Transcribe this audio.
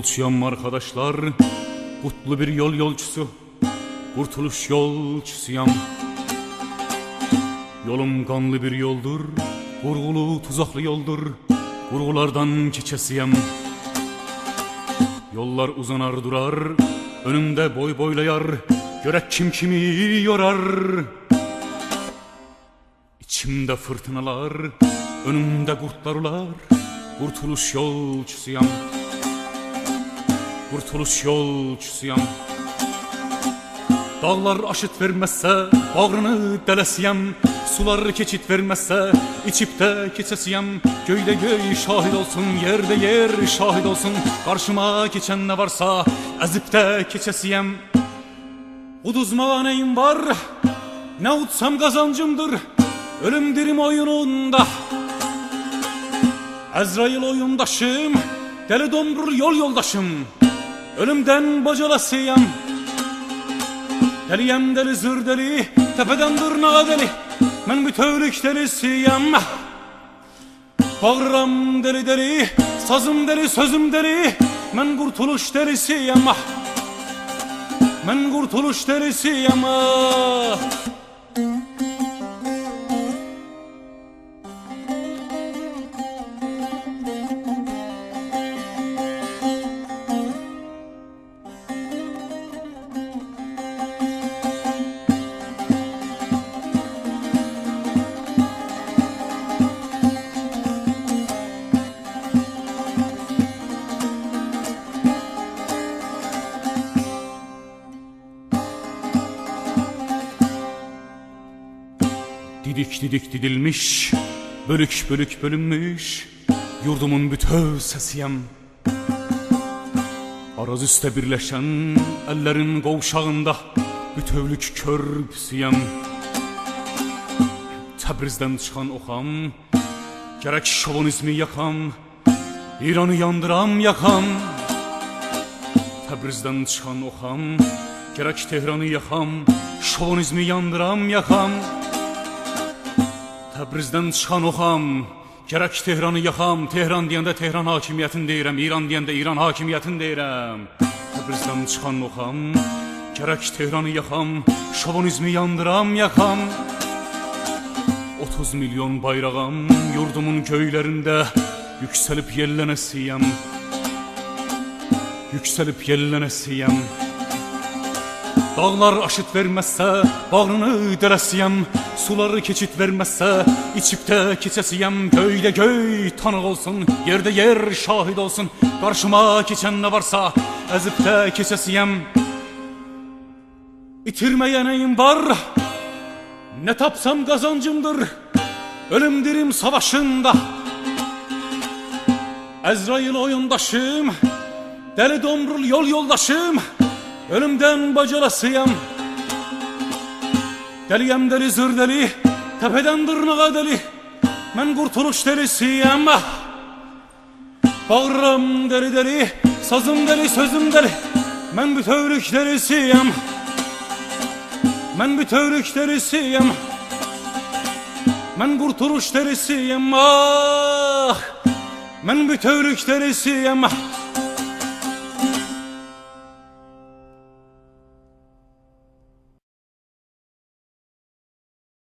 Yolçuyam arkadaşlar, kutlu bir yol yolcusu, kurtuluş yolcusuyam. Yolum kanlı bir yoldur, vurgulu tuzaklı yoldur, vurgulardan keçesiyem. Yollar uzanar durar, önümde boy boylayar, görek kim kimi yorar. İçimde fırtınalar, önümde kurtlar ular, kurtuluş yolcusuyam. Kurtuluş yolcusuyam. Dağlar aşıt vermezse bağrını delesiyem. Sular keçit vermezse içip de keçesiyem. Göyde göy şahit olsun yerde yer şahit olsun. Karşıma geçen ne varsa ezip de keçesiyem. Kuduzma neyim var ne utsam kazancımdır. Ölüm dirim oyununda Ezrail oyundaşım Deli domrul yol yoldaşım Ölümden bacalasıyam Deliyem deli zır deli Tepeden tırnağa deli Ben bir tövlük delisiyem Bağıram deli deli Sazım deli sözüm deli. Ben kurtuluş delisiyem Ben kurtuluş delisiyem ah. Didik didik didilmiş, bölük bölük bölünmüş, yurdumun bütöv sesiyem. Araz üstte birleşen ellerin kovşağında bütövlük körpüsüyem. Təbrizdən çıxan oxam, gərək şovinizmi yakam, İranı yandıram yakam. Təbrizdən çıxan oxam, gərək Tehranı yakam, şovinizmi yandıram yakam. Təbrizdən çıxan oxam Gərək Tehranı yaxam Tehran deyəndə Tehran hakimiyyətin deyirəm İran deyəndə İran hakimiyyətin deyirəm. Təbrizdən çıxan oxam Gərək Tehranı yaxam Şovinizmi yandıram yaxam. 30 milyon bayrağım Yurdumun köylərində Yüksəlib yellənəsiyəm. Yüksəlib yellənəsiyəm Dağlar aşıt vermezse bağrını delesiyem Suları keçit vermezse içip de keçesiyem. Göyde göy tanık olsun yerde yer şahit olsun. Karşıma geçen ne varsa ezip de keçesiyem. İtirmeye neyim var ne tapsam kazancımdır. Ölüm dirim savaşında. Ezrail oyundaşım Deli domrul yol yoldaşım Ölümden bacalasıyam Deliyem deli zır deli Tepeden tırnağa deli. Ben kurtuluş delisiyem Bağrım deli deli Sazım deli sözüm deli. Ben bir tövlük delisiyem Ben bir tövlük delisiyem Ben kurtuluş delisiyem ah. Ben bir tövlük delisiyem